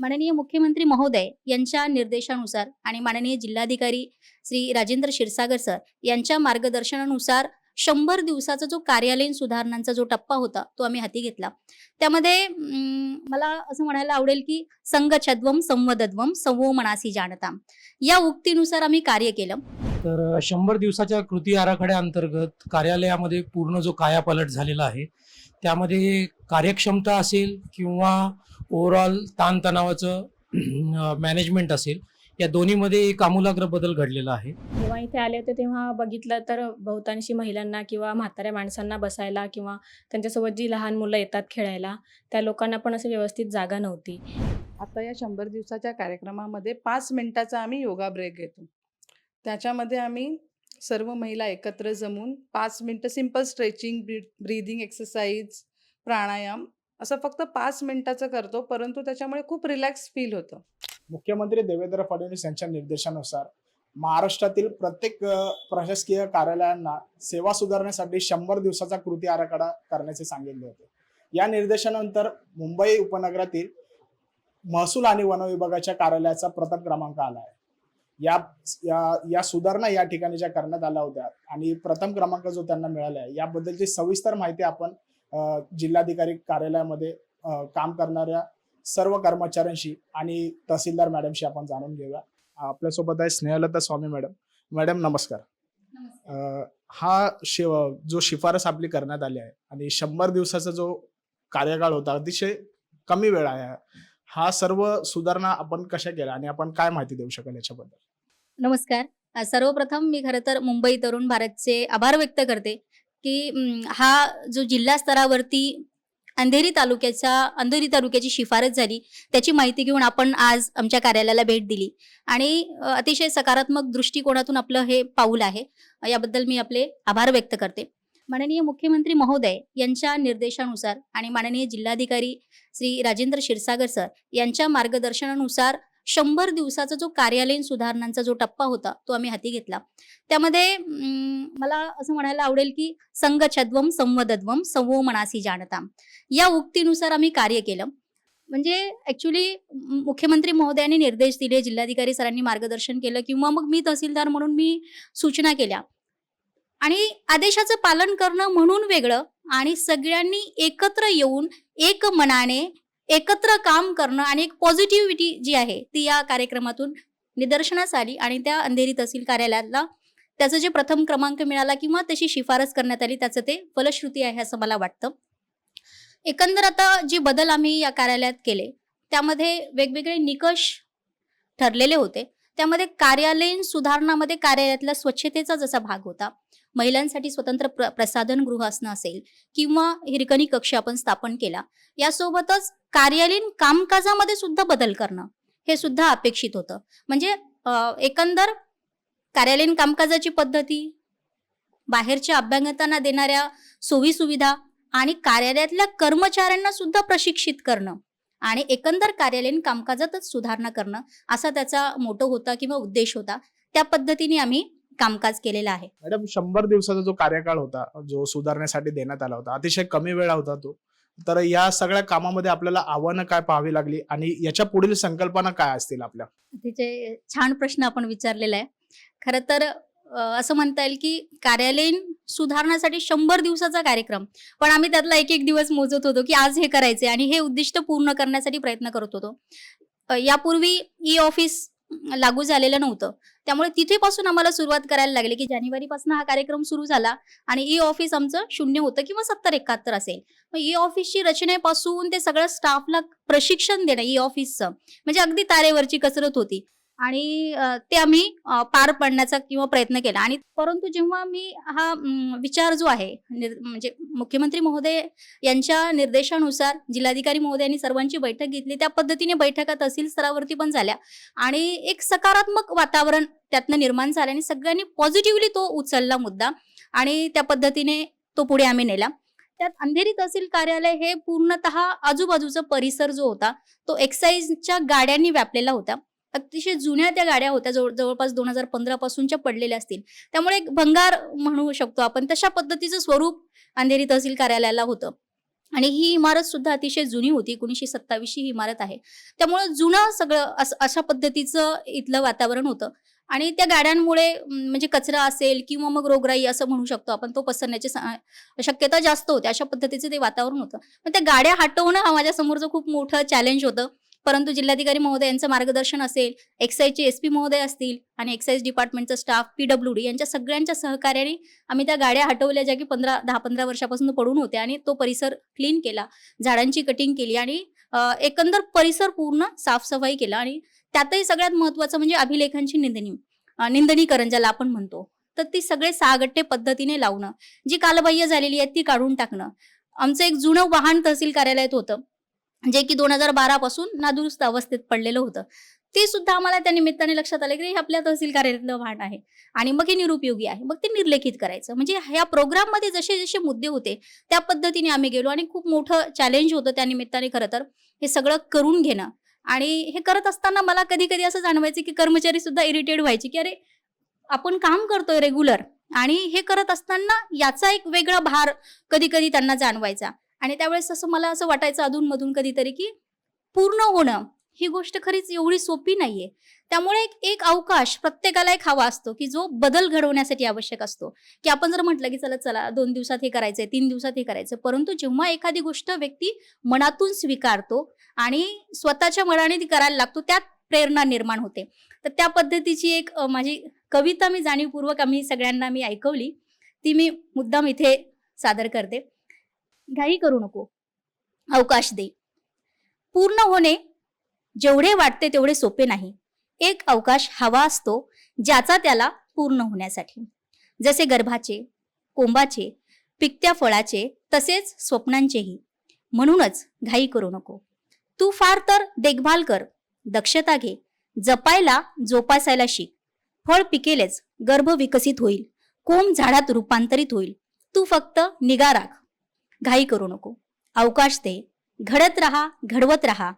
माननीय मुख्यमंत्री महोदय यांच्या निर्देशानुसार आणि माननीय जिल्हाधिकारी श्री राजेंद्र क्षीरसागर सर यांच्या मार्गदर्शनानुसार शंभर दिवसाचा जो कार्यालयीन सुधारणांचा जो टप्पा होता तो आम्ही हाती घेतला. त्यामध्ये मला असं म्हणायला आवडेल की संगछद्वम संवदद्वम संवो मनासी जाणता या उक्तीनुसार आम्ही कार्य केलं. तर शंभर दिवसाच्या कृती आराखड्याअंतर्गत कार्यालयामध्ये पूर्ण जो कायापालट झालेला आहे त्यामध्ये कार्यक्षमता असेल किंवा ओव्हरऑल ताणतणावाचं मॅनेजमेंट असेल या दोन्हीमध्ये एक आमूलाग्र बदल घडलेला आहे. जेव्हा इथे आले होते तेव्हा बघितलं तर बहुतांशी महिलांना किंवा म्हाताऱ्या माणसांना बसायला किंवा त्यांच्यासोबत जी लहान मुलं येतात खेळायला त्या लोकांना पण असं व्यवस्थित जागा नव्हती. आता या शंभर दिवसाच्या कार्यक्रमामध्ये पाच मिनिटाचा आम्ही योगा ब्रेक घेतो. त्याच्यामध्ये आम्ही सर्व महिला एकत्र जमून पाच मिनटं सिंपल स्ट्रेचिंग ब्रीदिंग एक्सरसाइज प्राणायाम असं फक्त पाच मिनिटाचं करतो परंतु त्याच्यामुळे खूप रिलॅक्स फील होतं. मुख्यमंत्री देवेंद्र फडणवीस यांच्या निर्देशानुसार महाराष्ट्रातील प्रत्येक प्रशासकीय कार्यालयांना सेवा सुधारण्यासाठी शंभर दिवसाचा कृती आराखडा करण्याचे सांगितले होते. या निर्देशानंतर मुंबई उपनगरातील महसूल आणि वन विभागाच्या कार्यालयाचा प्रथम क्रमांक आला आहे. या या या सुधारणा या ठिकाणी ज्या करण्यात आल्या होत्या आणि प्रथम क्रमांक जो त्यांना मिळाला आहे याबद्दलची सविस्तर माहिती आपण जिल्हाधिकारी कार्यालयामध्ये काम करणाऱ्या सर्व कर्मचाऱ्यांशी आणि तहसीलदार मॅडमशी आपण जाणून घेऊया. आपल्यासोबत आहे स्नेहलता स्वामी मॅडम. मॅडम नमस्कार. हा शिव जो शिफारस आपली करण्यात आली आहे आणि शंभर दिवसाचा जो कार्यकाळ होता अतिशय कमी वेळ आहे. हा सर्व सुधारणा आपण कशा केल्या आणि आपण काय माहिती देऊ शकाल याच्याबद्दल? नमस्कार. सर्वप्रथम मी खरं तर मुंबई तरुण भारतचे आभार व्यक्त करते की हा जो जिल्हा स्तरावरती अंधेरी तालुक्याच्या अंधेरी तालुक्याची शिफारस झाली. त्याची माहिती घेऊन आपण आज आमच्या कार्यालयाला भेट दिली. आणि अतिशय सकारात्मक दृष्टिकोनातून आपलं हे पाऊल आहे. याबद्दल मी आपले आभार व्यक्त करते. माननीय मुख्यमंत्री महोदय यांच्या निर्देशानुसार आणि माननीय जिल्हाधिकारी श्री राजेंद्र क्षीरसागर सर यांच्या मार्गदर्शनानुसार शंभर दिवसाचा जो कार्यालयीन सुधारणांचा जो टप्पा होता तो आम्ही हाती घेतला. त्यामध्ये मला असं म्हणायला आवडेल की संगछद्वम संवदद्वम संवो मनासी जाणताम. या उक्तीनुसार आम्ही कार्य केलं. म्हणजे ऍक्च्युली मुख्यमंत्री महोदयांनी निर्देश दिले जिल्हाधिकारी सरांनी मार्गदर्शन केलं किंवा मग मी तहसीलदार म्हणून मी सूचना केल्या. आणि आदेशाचं पालन करणं म्हणून वेगळं आणि सगळ्यांनी एकत्र येऊन एक मनाने एकत्र काम करणं आणि एक पॉझिटिव्हिटी जी आहे ती या कार्यक्रमातून निदर्शनास आली आणि त्या अंधेरी तहसील कार्यालयाला त्याचं जे प्रथम क्रमांक मिळाला किंवा त्याची शिफारस करण्यात आली त्याचं ते फलश्रुती आहे असं मला वाटतं. एकंदर आता जे बदल आम्ही या कार्यालयात केले त्यामध्ये वेगवेगळे निकष ठरलेले होते. त्यामध्ये कार्यालयीन सुधारणामध्ये कार्यालयातला स्वच्छतेचा जसा भाग होता महिलांसाठी स्वतंत्र प्र प्रसाधन गृह असणं असेल किंवा हिरकणी कक्ष आपण स्थापन केला यासोबतच कार्यालयीन कामकाजामध्ये सुद्धा बदल करणं हे सुद्धा अपेक्षित होतं. म्हणजे एकंदर कार्यालयीन कामकाजाची पद्धती बाहेरच्या अभ्यागतांना देणाऱ्या सोयी सुविधा आणि कार्यालयातल्या कर्मचाऱ्यांना सुद्धा प्रशिक्षित करणं आणि एकंदर कार्यालयीन कामकाजातच सुधारणा करणं असा त्याचा मोठो होता किंवा उद्देश होता. त्या पद्धतीने आम्ही कामकाज केलेलं आहे. मॅडम शंभर दिवसाचा जो कार्यकाळ होता जो सुधारण्यासाठी देण्यात आला होता अतिशय कमी वेळा होता तो. तर या सगळ्या कामामध्ये आपल्याला आव्हानं काय पाहावी लागली आणि याच्या पुढील संकल्पना काय असतील आपल्या? अतिशय छान प्रश्न आपण विचारलेला आहे. खरं तर असं म्हणता येईल की कार्यालयीन सुधारण्यासाठी शंभर दिवसाचा कार्यक्रम. पण आम्ही त्यातला एक एक दिवस मोजत होतो की आज हे करायचे आणि हे उद्दिष्ट पूर्ण करण्यासाठी प्रयत्न करत होतो. यापूर्वी ई ऑफिस लागू झालेलं नव्हतं. त्यामुळे तिथेपासून आम्हाला सुरुवात करायला लागली की जानेवारीपासून हा कार्यक्रम सुरू झाला आणि ई ऑफिस आमचं शून्य होतं किंवा सत्तर एकाहत्तर असेल. मग ई ऑफिसची रचनेपासून ते सगळं स्टाफला प्रशिक्षण देणं ई ऑफिसचं म्हणजे अगदी तारेवरची कसरत होती. आणि ते आम्ही पार पाडण्याचा किंवा प्रयत्न केला. आणि परंतु जेव्हा मी हा विचार जो आहे म्हणजे मुख्यमंत्री महोदय यांच्या निर्देशानुसार जिल्हाधिकारी महोदयांनी सर्वांची बैठक घेतली त्या पद्धतीने बैठका तहसील स्तरावरती पण झाल्या. आणि एक सकारात्मक वातावरण त्यातनं निर्माण झालं आणि सगळ्यांनी पॉझिटिव्हली तो उचलला मुद्दा आणि त्या पद्धतीने तो पुढे आम्ही नेला. त्यात अंधेरी तहसील कार्यालय हे पूर्णतः आजूबाजूचा परिसर जो होता तो एक्साईजच्या गाड्यांनी व्यापलेला होता. अतिशय जुन्या त्या गाड्या होत्या जवळ जवळपास दोन हजार पंधरा पासूनच्या पडलेल्या असतील. त्यामुळे एक भंगार म्हणू शकतो आपण. तशा पद्धतीचं स्वरूप अंधेरी तहसील कार्यालयाला होतं. आणि ही इमारत सुद्धा अतिशय जुनी होती एकोणीसशे सत्तावीसची ही इमारत आहे. त्यामुळं जुनं सगळं अशा पद्धतीचं इथलं वातावरण होतं. आणि त्या गाड्यांमुळे म्हणजे कचरा असेल किंवा मग रोगराई असं म्हणू शकतो आपण तो पसरण्याची शक्यता जास्त होते. अशा पद्धतीचं ते वातावरण होतं. पण त्या गाड्या हटवणं हा माझ्यासमोरचं खूप मोठं चॅलेंज होतं. परंतु जिल्हाधिकारी महोदय यांचं मार्गदर्शन असेल एक्साईजचे एस पी महोदय असतील आणि एक्साईज डिपार्टमेंटचा स्टाफ पी डब्ल्यू डी यांच्या सगळ्यांच्या सहकार्याने आम्ही त्या गाड्या हटवल्या ज्या की पंधरा दहा पंधरा वर्षापासून पडून होत्या आणि तो परिसर क्लीन केला. झाडांची कटिंग केली आणि एकंदर परिसर पूर्ण साफसफाई केला आणि त्यातही सगळ्यात महत्वाचं म्हणजे अभिलेखांची निंदणी निंदणीकरण ज्याला आपण म्हणतो. तर ती सगळे सागट्टे पद्धतीने लावणं जी कालबाह्य झालेली आहेत ती काढून टाकणं. आमचं एक जुनं वाहन तहसील कार्यालयात होतं. जे की दोन हजार बारा पासून नादुरुस्त अवस्थेत पडलेलं होतं. ते सुद्धा आम्हाला त्या निमित्ताने लक्षात आलं की हे आपल्या तहसील कार्यालयातलं वाहन आहे. आणि मग हे निरुपयोगी आहे. मग ते निर्लेखित करायचं. म्हणजे ह्या प्रोग्राममध्ये जसे जसे मुद्दे होते त्या पद्धतीने आम्ही गेलो आणि खूप मोठं चॅलेंज होतं त्या निमित्ताने खरं तर हे सगळं करून घेणं. आणि हे करत असताना मला कधी कधी असं जाणवायचं की कर्मचारी सुद्धा इरिटेट व्हायचे की अरे आपण काम करतोय रेग्युलर आणि हे करत असताना याचा एक वेगळा भार कधी कधी त्यांना जाणवायचा. आणि त्यावेळेस असं मला असं वाटायचं अधूनमधून कधीतरी की पूर्ण होणं ही गोष्ट खरीच एवढी सोपी नाहीये. त्यामुळे एक एक अवकाश प्रत्येकाला एक हवा असतो की जो बदल घडवण्यासाठी आवश्यक असतो. की आपण जर म्हटलं की चला चला दोन दिवसात हे करायचंय तीन दिवसात हे करायचं परंतु जेव्हा एखादी गोष्ट व्यक्ती मनातून स्वीकारतो आणि स्वतःच्या मनाने ती करायला लागतो त्यात प्रेरणा निर्माण होते. तर त्या पद्धतीची एक माझी कविता मी जाणीवपूर्वक आम्ही सगळ्यांना मी ऐकवली. ती मी मुद्दाम इथे सादर करते. घाई करू नको. अवकाश दे. पूर्ण होणे जेवढे वाटते तेवढे सोपे नाही. एक अवकाश हवा असतो ज्याचा त्याला पूर्ण होण्यासाठी. जसे गर्भाचे कोंबाचे पिकत्या फळाचे तसेच स्वप्नांचेही. म्हणूनच घाई करू नको. तू फार तर देखभाल कर. दक्षता घे. जपायला जोपासायला शिक. फळ पिकेलेच. गर्भ विकसित होईल. कोंब झाडात रूपांतरित होईल. तू फक्त निगा राख. घाई करू नको. अवकाश दे. घडत राहा घडवत राहा.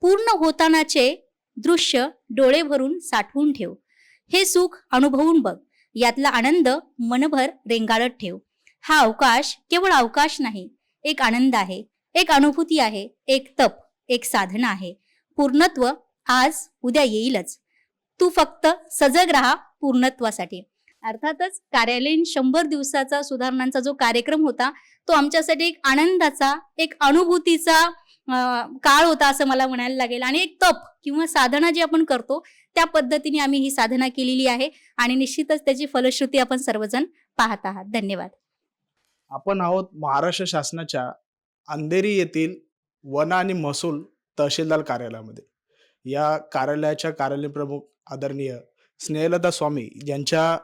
पूर्ण होतानाचे दृश्य डोळे भरून साठवून ठेव. हे सुख अनुभवून बघ. यातला आनंद मनभर रेंगाळत ठेव. हा अवकाश केवळ अवकाश नाही एक आनंद आहे एक अनुभूती आहे एक तप एक साधना आहे. पूर्णत्व आज उद्या येईलच. तू फक्त सजग राहा पूर्णत्वासाठी. अर्थातच कार्यालयीन शंभर दिवसाचा सुधारणांचा जो कार्यक्रम होता तो आमच्यासाठी एक आनंदाचा एक अनुभूतीचा काळ होता असं मला म्हणायला लागेल. आणि एक तप किंवा साधना जी आपण करतो त्या पद्धतीने आम्ही ही साधना केलेली आहे आणि निश्चितच त्याची फलश्रुती आपण सर्वजण पाहत आहात. धन्यवाद. आपण आहोत महाराष्ट्र शासनाच्या अंधेरी येथील वन आणि महसूल तहसीलदार कार्यालयामध्ये. या कार्यालयाच्या कार्यालय प्रमुख आदरणीय स्नेहलता स्वामी यांच्या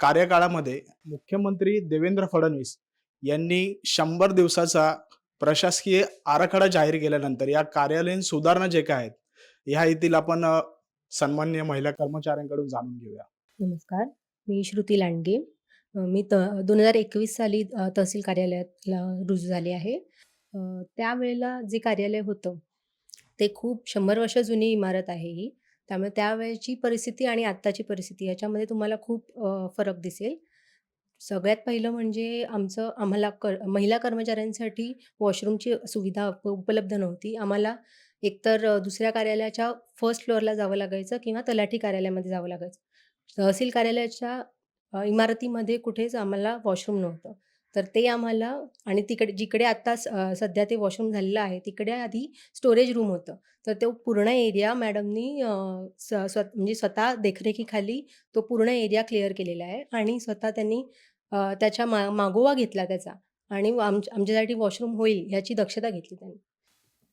कार्यकाळामध्ये मुख्यमंत्री देवेंद्र फडणवीस यांनी शंभर दिवसाचा प्रशासकीय आराखडा जाहीर केल्यानंतर या कार्यालयीन सुधारणा जे काय आहेत ह्या येथील आपण सन्मान्य महिला कर्मचाऱ्यांकडून जाणून घेऊया. नमस्कार. मी श्रुती लांडगे. मी त दोन हजार एकवीस साली तहसील कार्यालयातला रुजू झाले आहे. त्यावेळेला जे कार्यालय होतं ते खूप शंभर वर्ष जुनी इमारत आहे ही. त्यामुळे त्यावेळेची परिस्थिती आणि आत्ताची परिस्थिती याच्यामध्ये तुम्हाला खूप अ, फरक दिसेल. सगळ्यात पहिलं म्हणजे आमचं आम्हाला कर महिला कर्मचाऱ्यांसाठी वॉशरूमची सुविधा उप उपलब्ध नव्हती. आम्हाला एकतर अ, दुसऱ्या कार्यालयाच्या फर्स्ट फ्लोअरला जावं लागायचं किंवा तलाठी कार्यालयामध्ये जावं लागायचं. तहसील कार्यालयाच्या अ, इमारतीमध्ये कुठेच आम्हाला वॉशरूम नव्हतं. तर ते आम्हाला आणि तिकडे जिकडे आत्ता स- सध्या ते वॉशरूम झालेलं आहे तिकडे आधी स्टोरेज रूम होतं. तर तो पूर्ण एरिया मॅडमनी स स्व म्हणजे स्वतः देखरेखीखाली तो पूर्ण एरिया क्लिअर केलेला आहे आणि स्वतः त्यांनी त्याच्या मा मागोवा घेतला त्याचा आणि आम आमच्यासाठी वॉशरूम होईल ह्याची दक्षता घेतली त्यांनी.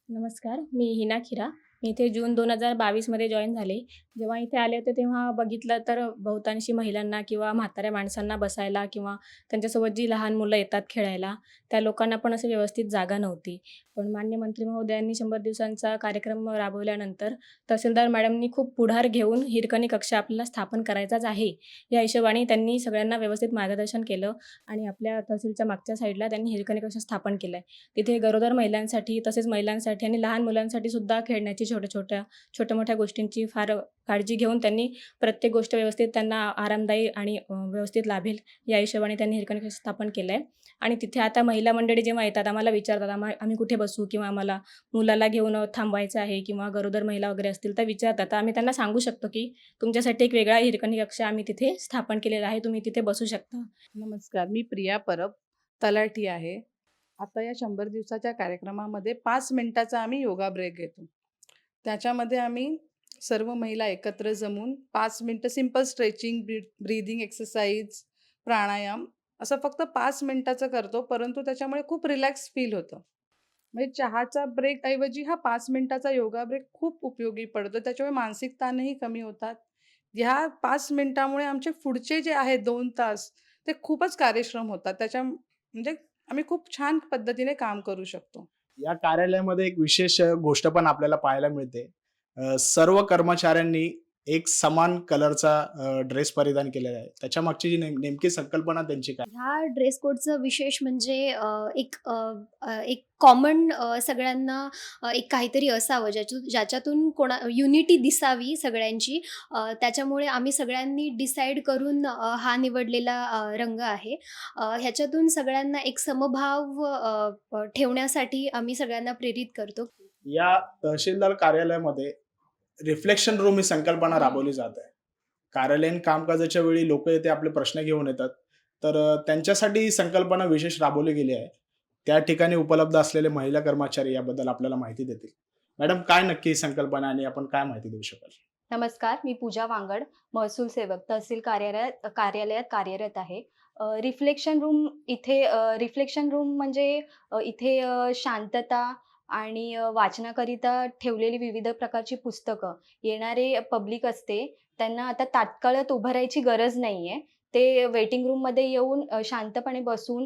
नमस्कार मी हिना खिरा. मी इथे जून दोन हजार बावीसमध्ये जॉईन झाले. जेव्हा इथे आले होते तेव्हा बघितलं तर बहुतांशी महिलांना किंवा म्हाताऱ्या माणसांना बसायला किंवा त्यांच्यासोबत जी लहान मुलं येतात खेळायला त्या लोकांना पण असं व्यवस्थित जागा नव्हती. पण मान्य मंत्री महोदयांनी शंभर दिवसांचा कार्यक्रम राबवल्यानंतर तहसीलदार मॅडमनी खूप पुढार घेऊन हिरकणी कक्ष आपल्याला स्थापन करायचाच आहे. या हिशोबाने त्यांनी सगळ्यांना व्यवस्थित मार्गदर्शन केलं आणि आपल्या तहसीलच्या मागच्या साईडला त्यांनी हिरकणी कक्ष स्थापन केलं आहे तिथे गरोदर महिलांसाठी तसेच महिलांसाठी आणि लहान मुलांसाठी सुद्धा खेळण्याची छोट्या छोट्या छोट्या मोठ्या गोष्टींची फार काळजी घेऊन त्यांनी प्रत्येक गोष्ट व्यवस्थित त्यांना आरामदायी आणि व्यवस्थित लाभेल या हिशोबाने त्यांनी हिरकणी स्थापन केलं आहे आणि तिथे आता महिला मंडळी जेव्हा येतात आम्हाला विचारतात आम्हा आम्ही कुठे बसू? किंवा आम्हाला मुलाला घेऊन थांबायचं थांबवायचं आहे किंवा गरोदर महिला वगैरे असतील तर विचारतात. तर आम्ही त्यांना सांगू शकतो की तुमच्यासाठी एक वेगळा हिरकणी कक्ष आम्ही तिथे स्थापन केलेला आहे तुम्ही तिथे बसू शकता. नमस्कार मी प्रिया परब तलाठी आहे. आता या शंभर दिवसाच्या कार्यक्रमामध्ये पाच मिनिटाचा आम्ही योगा ब्रेक घेतो. त्याच्यामध्ये आम्ही सर्व महिला एकत्र जमून पाच मिनटं सिंपल स्ट्रेचिंग ब्रीदिंग एक्सरसाइज प्राणायाम असं फक्त पाच मिनिटाचं करतो परंतु त्याच्यामुळे खूप रिलॅक्स फील होतं. म्हणजे चहाचा ब्रेक ऐवजी हा पाच मिनिटाचा योगा ब्रेक खूप उपयोगी पडतो. त्याच्यामुळे मानसिक ताणही कमी होतात. ह्या पाच मिनिटामुळे आमचे पुढचे जे आहेत दोन तास ते खूपच कार्यक्षम होतात. त्याच्या म्हणजे आम्ही खूप छान पद्धतीने काम करू शकतो. या कार्यालयामध्ये एक विशेष गोष्ट पण आपल्याला पाहायला मिळते. सर्व कर्मचाऱ्यांनी एक समान कलरचा ड्रेस परिधान केलेला आहे. त्याच्या मागची जी नेम- नेमकी संकल्पना त्यांची काय? ह्या ड्रेस कोडचं विशेष म्हणजे एक एक कॉमन सगळ्यांना एक काहीतरी असावं ज्याच्या ज्याच्यातून कोणा युनिटी दिसावी सगळ्यांची. त्याच्यामुळे आम्ही सगळ्यांनी डिसाईड करून हा निवडलेला रंग आहे. ह्याच्यातून सगळ्यांना एक समभाव ठेवण्यासाठी आम्ही सगळ्यांना प्रेरित करतो. या तहसीलदार कार्यालयामध्ये रिफ्लेक्शन रूम ही संकल्पना राबवली जात आहे. कार्यालयीन कामकाजाच्या वेळी लोक येथे आपले प्रश्न घेऊन येतात. तर त्यांच्यासाठी ही संकल्पना विशेष राबवली गेली आहे. त्या ठिकाणी उपलब्ध असलेले महिला कर्मचारी याबद्दल आपल्याला माहिती देतील. मॅडम काय नक्की ही संकल्पना आणि आपण काय माहिती देऊ शकाल? नमस्कार मी पूजा वांगड महसूल सेवक तहसील कार्यालयात कार्यालयात कार्यरत आहे. रिफ्लेक्शन रूम इथे रिफ्लेक्शन रूम म्हणजे इथे शांतता आणि वाचनाकरिता ठेवलेली विविध प्रकारची पुस्तकं येणारे पब्लिक असते त्यांना आता तात्काळात उभं राहायची गरज नाही आहे ते वेटिंग रूममध्ये येऊन शांतपणे बसून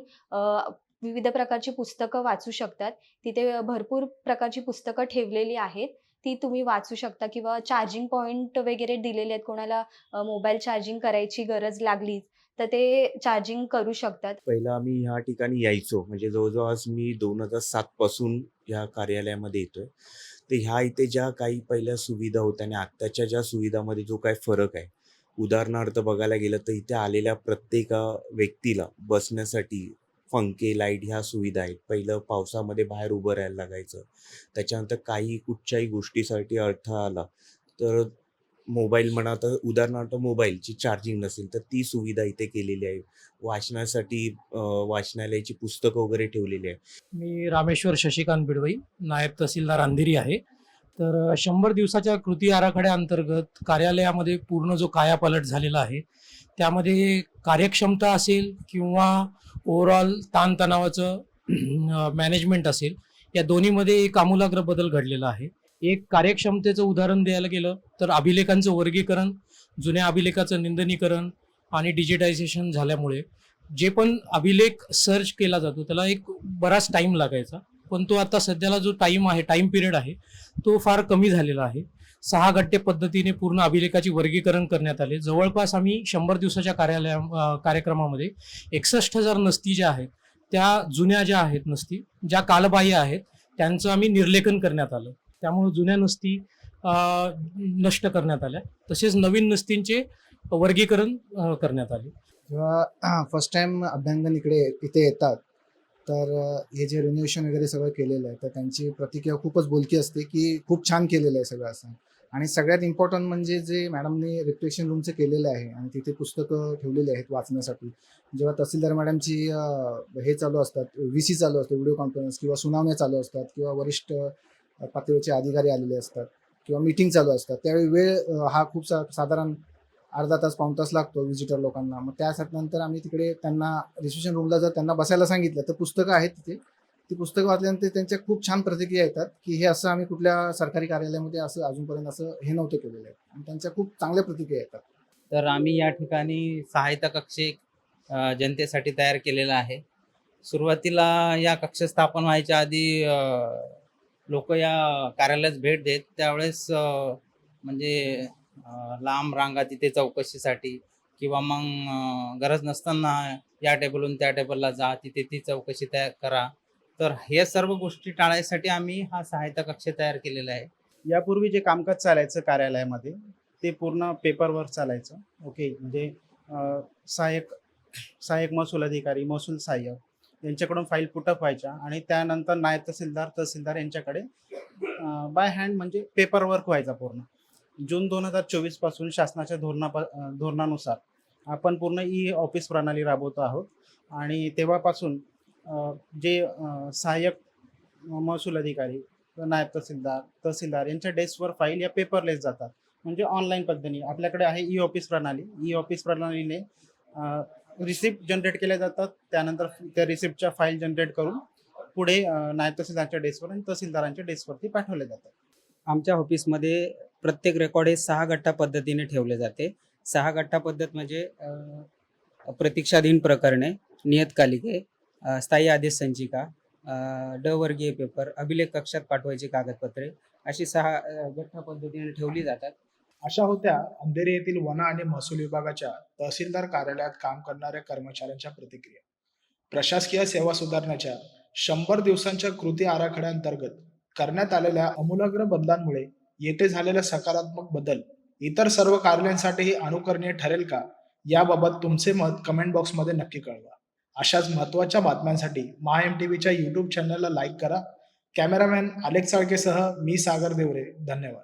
विविध प्रकारची पुस्तकं वाचू शकतात. तिथे भरपूर प्रकारची पुस्तकं ठेवलेली आहेत. ती तुम्ही वाचू शकता किंवा चार्जिंग पॉईंट वगैरे दिलेले आहेत. कोणाला मोबाईल चार्जिंग करायची गरज लागली तर ते चार्जिंग करू शकतात. पहिला आम्ही ह्या ठिकाणी यायचो. म्हणजे जवळजवळ आज मी दोन हजार सात पासून ह्या कार्यालयामध्ये येतोय. तर ह्या इथे ज्या काही पहिल्या सुविधा होत्या आणि आत्ताच्या ज्या सुविधामध्ये जो काही फरक आहे. उदाहरणार्थ बघायला गेलं तर इथे आलेल्या प्रत्येक व्यक्तीला बसण्यासाठी पंखे लाइट ह्या सुविधा आहेत. पहिलं पावसामध्ये बाहेर उभं राहायला लागायचं. त्याच्यानंतर काही कुठच्याही गोष्टीसाठी अडथळा आला. तर मोबाईल म्हणा तर उदाहरणार्थ मोबाईलची चार्जिंग नसेल तर ती सुविधा इथे केलेली आहे. वाचनासाठी वाचनालयाची पुस्तकं वगैरे ठेवलेली आहे. मी रामेश्वर शशिकांत बिडवई नायब तहसीलदार अंधेरी आहे. तर शंभर दिवसाच्या कृती आराखड्याअंतर्गत कार्यालयामध्ये पूर्ण जो कायापालट झालेला आहे त्यामध्ये कार्यक्षमता असेल किंवा ओव्हरऑल ताणतणावाचं मॅनेजमेंट असेल या दोन्हीमध्ये एक आमूलाग्र बदल घडलेला आहे. एक कार्यक्षमतेचं उदाहरण द्यायला गेलं तर अभिलेखांचं वर्गीकरण जुन्या अभिलेखाचं निंदनीकरण आणि डिजिटायझेशन झाल्यामुळे जे पण अभिलेख सर्च केला जातो त्याला एक बराच टाईम लागायचा. पण तो आता सध्याला जो टाईम आहे टाईम पिरियड आहे तो फार कमी झालेला आहे. सहा गट्टे पद्धतीने पूर्ण अभिलेखाची वर्गीकरण करण्यात आले. जवळपास आम्ही शंभर दिवसाच्या कार्यालया कार्यक्रमामध्ये एकसष्ट हजार नसती ज्या आहेत त्या जुन्या ज्या आहेत नसती ज्या कालबाह्य आहेत त्यांचं आम्ही निर्लेखन करण्यात आलं. त्यामुळे जुन्या नसती नष्ट करण्यात आल्या. तसेच नवीन नसतींचे वर्गीकरण करण्यात आले. जेव्हा फर्स्ट टाइम अभ्यंगन इकडे इथे येतात तर हे जे रिन्युएशन वगैरे सगळं केलेलं आहे तर त्यांची प्रतिक्रिया खूपच बोलकी असते की खूप छान केलेलं आहे सगळं असं. आणि सगळ्यात इम्पॉर्टंट म्हणजे जे मॅडमने रिफ्लेक्शन रूमचं केलेलं आहे आणि तिथे पुस्तकं ठेवलेली आहेत वाचण्यासाठी. जेव्हा तहसीलदार मॅडमची हे चालू असतात व्ही सी चालू असते व्हिडिओ कॉन्फरन्स किंवा सुनावण्या चालू असतात किंवा वरिष्ठ पातळीवरचे अधिकारी आलेले असतात किंवा मीटिंग चालू असतात. त्यावेळी वेळ हा खूप सा साधारण अर्धा तास पाऊण तास लागतो व्हिजिटर लोकांना. मग त्यासाठी नंतर आम्ही तिकडे त्यांना रिसेप्शन रूमला जर त्यांना बसायला सांगितलं तर पुस्तकं आहेत तिथे. ती पुस्तकं वाचल्यानंतर त्यांच्या खूप छान प्रतिक्रिया येतात की हे असं आम्ही कुठल्या सरकारी कार्यालयामध्ये असं अजूनपर्यंत असं हे नव्हतं केलेलं आहे. आणि त्यांच्या खूप चांगल्या प्रतिक्रिया येतात. तर आम्ही या ठिकाणी सहायता कक्ष एक जनतेसाठी तयार केलेला आहे. सुरुवातीला या कक्ष स्थापन व्हायच्या आधी लोक या कार्यालयास भेट देत त्यावेळेस म्हणजे लांब रांगा तिथे चौकशीसाठी किंवा मग गरज नसताना या टेबलहून त्या टेबलला जा तिथे ती चौकशी तयार करा. तर हे सर्व गोष्टी टाळायसाठी आम्ही हा सहायता कक्ष तयार केलेला आहे. यापूर्वी जे कामकाज चालायचं कार्यालयामध्ये ते पूर्ण पेपरवर चालायचं. ओके म्हणजे सहाय्यक सहाय्यक महसूल अधिकारी महसूल सहाय्यक. यांच्याकडून फाईल पुटअप व्हायच्या आणि त्यानंतर नायब तहसीलदार तहसीलदार यांच्याकडे बाय हँड म्हणजे पेपर वर्क व्हायचा पूर्ण. जून दोन हजार चोवीसपासून शासनाच्या धोरणा धोरणानुसार आपण पूर्ण ई ऑफिस प्रणाली राबवतो आहोत. आणि तेव्हापासून जे सहाय्यक महसूल अधिकारी नायब तहसीलदार तहसीलदार यांच्या डेस्कवर फाईल या पेपरलेस जातात. म्हणजे ऑनलाईन पद्धतीने. आपल्याकडे आहे ई ऑफिस प्रणाली. ई ऑफिस प्रणालीने रिसिप्ट जनरेट केल्या जातात. त्यानंतर त्या रिसिप्टच्या फाईल जनरेट करून पुढे नायब तहसीलदारांच्या डेस्कवर आणि तहसीलदारांच्या डेस्कवरती पाठवले जातात. आमच्या ऑफिसमध्ये प्रत्येक रेकॉर्ड हे सहा गट्टा पद्धतीने ठेवले जाते. सहा गट्टा पद्धत म्हणजे प्रतीक्षाधीन प्रकरणे नियतकालिके स्थायी आदेश संचिका ड वर्गीय पेपर अभिलेख कक्षात पाठवायची कागदपत्रे अशी सहा गठ्ठा गट्टा पद्धतीने ठेवली जातात. अशा होत्या अंधेरी येथील वन आणि महसूल विभागाच्या तहसीलदार कार्यालयात काम करणाऱ्या कर्मचाऱ्यांच्या प्रतिक्रिया. प्रशासकीय सेवा सुधारण्याच्या शंभर दिवसांच्या कृती आराखड्याअंतर्गत करण्यात आलेल्या अमूलाग्र बदलांमुळे येथे झालेला सकारात्मक बदल इतर सर्व कार्यालयांसाठीही अनुकरणीय ठरेल का? याबाबत तुमचे मत कमेंट बॉक्समध्ये नक्की कळवा. अशाच महत्त्वाच्या बातम्यांसाठी महा एम टी व्हीच्या यूट्यूब चॅनलला लाईक करा. कॅमेरामॅन अलेक्स साळकेसह मी सागर देवरे. धन्यवाद.